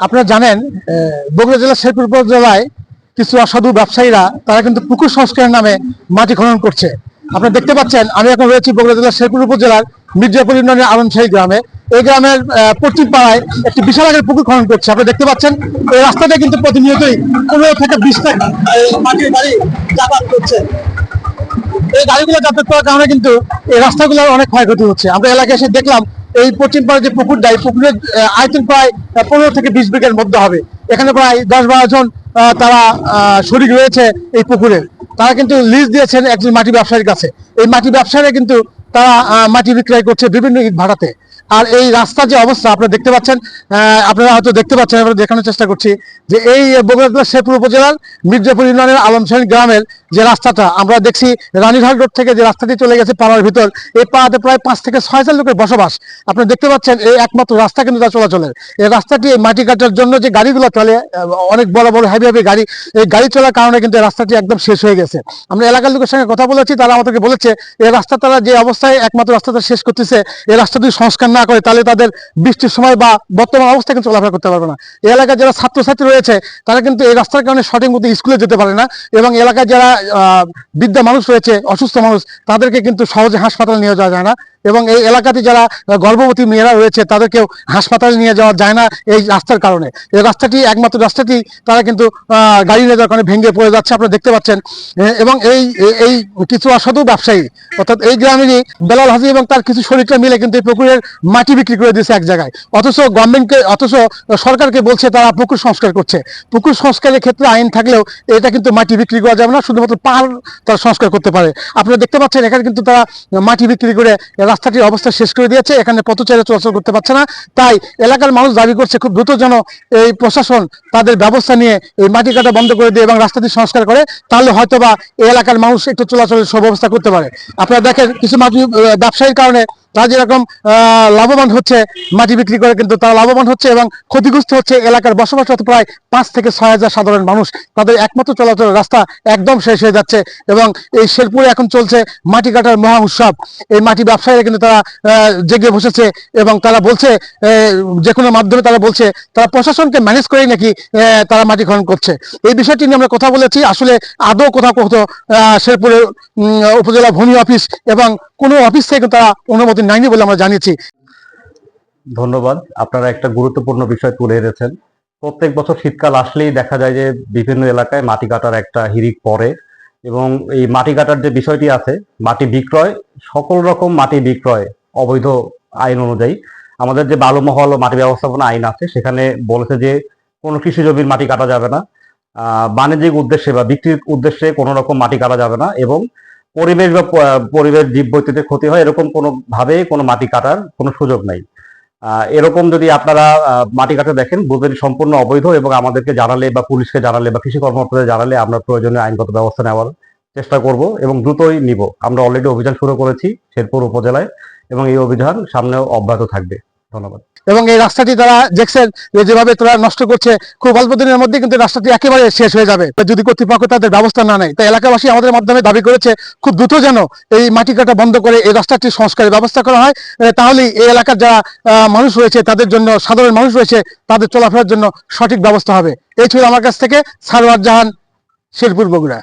আপনারা জানেন বগুড়া জেলার শেরপুর উপজেলায় কিছু অসাধু ব্যবসায়ীরা তারা কিন্তু পুকুর সংস্কারের নামে মাটি খনন করছে। আপনারা দেখতে পাচ্ছেন আমি এখন রয়েছি বগুড়া জেলার শেরপুর উপজেলার মির্জাপুর ইউনিয়নের আলমশাহী গ্রামে। এই গ্রামের পশ্চিম পাড়ায় একটি বিশাল আকারের পুকুর খনন করছে। আপনারা দেখতে পাচ্ছেন এই রাস্তাটা কিন্তু প্রতিনিয়তই পনেরো থেকে বিশটা আহ, মাটির বাড়ি যাতায়াত করছে। এই গাড়িগুলো যাতায়াত করার কারণে কিন্তু এই রাস্তাগুলোর অনেক ক্ষয়ক্ষতি হচ্ছে। আমরা এলাকায় এসে দেখলাম এই পশ্চিম পাড়ার যে পুকুরটা এই পুকুরের আয়তন প্রায় পনেরো থেকে বিশ বিঘের মধ্যে হবে। এখানে প্রায় দশ বারো জন তারা শরিক রয়েছে এই পুকুরের তারা কিন্তু লিজ দিয়েছেন একজন মাটি ব্যবসায়ীর কাছে। এই মাটি ব্যবসায়ীরা কিন্তু তারা মাটি বিক্রয় করছে বিভিন্ন ইট ভাড়াতে আর এই রাস্তার যে অবস্থা, আপনারা দেখতে পাচ্ছেন আপনারা হয়তো দেখতে পাচ্ছেন, আমরা দেখানোর চেষ্টা করছি যে এই বগুড়া জেলার শেরপুর উপজেলার মির্জাপুর ইউনিয়নের আলমশাহী গ্রামের যে রাস্তাটা, আমরা দেখছি রানীঘাট রোড থেকে যে রাস্তাটি চলে গেছে পাড়ার ভিতর এই পাড়াতে প্রায় পাঁচ থেকে ছয় হাজার লোকের বসবাস। আপনারা দেখতে পাচ্ছেন, এই একমাত্র রাস্তা কিন্তু তার চলাচলের। এই রাস্তাটি মাটি কাটার জন্য যে গাড়িগুলো চলে অনেক বড় বড় হেভি হেভি গাড়ি, এই গাড়ি চলার কারণে কিন্তু রাস্তাটি একদম শেষ হয়ে গেছে। আমরা এলাকার লোকের সঙ্গে কথা বলেছি, তারা আমাদেরকে বলেছে, এই রাস্তা তারা যে অবস্থায় একমাত্র রাস্তাটা শেষ করতেছে, এই রাস্তা সংস্কার না করে তাহলে তাদের বৃষ্টির সময় বা বর্তমান অবস্থা কিন্তু চলাফেরা করতে পারবে না। এই এলাকায় যারা ছাত্রছাত্রী রয়েছে, তারা কিন্তু এই রাস্তার কারণে সঠিক মতো স্কুলে যেতে পারে না এবং এলাকায় যারা বৃদ্ধা মানুষ রয়েছে, অসুস্থ মানুষ, তাদেরকে কিন্তু সহজে হাসপাতালে নিয়ে যাওয়া যায় না। এবং এই এলাকাতে যারা গর্ভবতী মেয়েরা রয়েছে, তাদেরকেও হাসপাতালে নিয়ে যাওয়া যায় না এই রাস্তার কারণে। এই রাস্তাটি একমাত্র রাস্তাটি, তারা কিন্তু গাড়ি নিয়ে যাওয়ার কারণে ভেঙে পড়ে যাচ্ছে, আপনারা দেখতে পাচ্ছেন। এবং এই এই- এই কিছু অসাধু ব্যবসায়ী, অর্থাৎ এই গ্রামেরই বেলাল হাজি এবং তার কিছু শরীরটা মিলে কিন্তু এই পুকুরের মাটি বিক্রি করে দিয়েছে এক জায়গায়। অথচ গভর্নমেন্টকে, অথচ সরকারকে বলছে, তারা পুকুর সংস্কার করছে। পুকুর সংস্কারের ক্ষেত্রে আইন থাকলেও এটা কিন্তু মাটি বিক্রি করা যাবে না, শুধুমাত্র পাহাড় তারা সংস্কার করতে পারে। আপনারা দেখতে পাচ্ছেন, এখানে কিন্তু তারা মাটি বিক্রি করে রাস্তাটির অবস্থা শেষ করে দিয়েছে, এখানে পথচারী চলাচল করতে পারছে না। তাই এলাকার মানুষ দাবি করছে, খুব দ্রুত যেন এই প্রশাসন তাদের ব্যবস্থা নিয়ে এই মাটি কাটা বন্ধ করে দিয়ে এবং রাস্তাটি সংস্কার করে, তাহলে হয়তোবা এই এলাকার মানুষ একটু চলাচলের সব সুব্যবস্থা করতে পারে। আপনারা দেখেন, কিছু মাটি ব্যবসায়ীর কারণে তারা যেরকম লাভবান হচ্ছে মাটি বিক্রি করে কিন্তু তারা লাভবান হচ্ছে এবং ক্ষতিগ্রস্ত হচ্ছে এলাকার বসবাসরত প্রায় পাঁচ থেকে ছয় হাজার সাধারণ মানুষ। তাদের একমাত্র চলাচলের রাস্তা একদম শেষ হয়ে যাচ্ছে এবং এই শেরপুরে এখন চলছে মাটি কাটার মহা উৎসব। এই মাটি ব্যবসায়ীরা কিন্তু তারা জেগে বসেছে এবং তারা বলছে যে কোনো মাধ্যমে তারা বলছে তারা প্রশাসনকে ম্যানেজ করেই নাকি তারা মাটি খনন করছে। এই বিষয়টি নিয়ে আমরা কথা বলেছি। আসলে আদৌ কোথাও কোথাও আহ, শেরপুরে উপজেলা ভূমি অফিস এবং কোনো অফিস থেকে তারা অনুমতি নেয়নি বলে আমরা জানিয়েছি। ধন্যবাদ। আপনারা একটা গুরুত্বপূর্ণ বিষয় তুলে এনেছেন প্রত্যেক বছর শীতকাল আসলেই দেখা যায় যে বিভিন্ন এলাকায় মাটি কাটার একটা হিরিক পড়ে এবং এই মাটি কাটার যে বিষয়টি আছে, মাটি বিক্রয়, সকল রকম মাটি বিক্রয় অবৈধ আইন অনুযায়ী আমাদের যে বালুমহল ও মাটি ব্যবস্থাপনা আইন আছে, সেখানে বলেছে যে কোনো কৃষি জমির মাটি কাটা যাবে না। বাণিজ্যিক উদ্দেশ্যে বা বিক্রির উদ্দেশ্যে কোনো রকম মাটি কাটা যাবে না এবং পরিবেশ বা পরিবেশ জীববৈচিত্র্যের ক্ষতি হয়, এরকম কোনো ভাবে কোনো মাটি কাটার কোনো সুযোগ নাই। এরকম যদি আপনারা মাটি কাটা দেখেন, বুঝবেন সম্পূর্ণ অবৈধ এবং আমাদেরকে জানালে বা পুলিশকে জানালে বা কৃষি কর্মকর্তাদের জানালে আমরা প্রয়োজনীয় আইনগত ব্যবস্থা নেওয়ার চেষ্টা করব এবং দ্রুতই নিব। আমরা অলরেডি অভিযান শুরু করেছি শেরপুর উপজেলায় এবং এই অভিযান সামনেও অব্যাহত থাকবে। ধন্যবাদ। এবং এই রাস্তাটি তারা দেখছেন যেভাবে তারা নষ্ট করছে, খুব অল্প দিনের মধ্যে কিন্তু রাস্তাটি একেবারে শেষ হয়ে যাবে। যদি কর্তৃপক্ষ তাদের ব্যবস্থা না নেয় তাই এলাকাবাসী আমাদের মাধ্যমে দাবি করেছে, খুব দ্রুত যেন এই মাটি কাটা বন্ধ করে এই রাস্তাটি সংস্কারের ব্যবস্থা করা হয় তাহলেই এই এলাকার যারা মানুষ রয়েছে, তাদের জন্য, সাধারণ মানুষ রয়েছে, তাদের চলাফেরার জন্য সঠিক ব্যবস্থা হবে। এই ছিল আমার কাছ থেকে সারোয়ার জাহান, শেরপুর বগুড়া।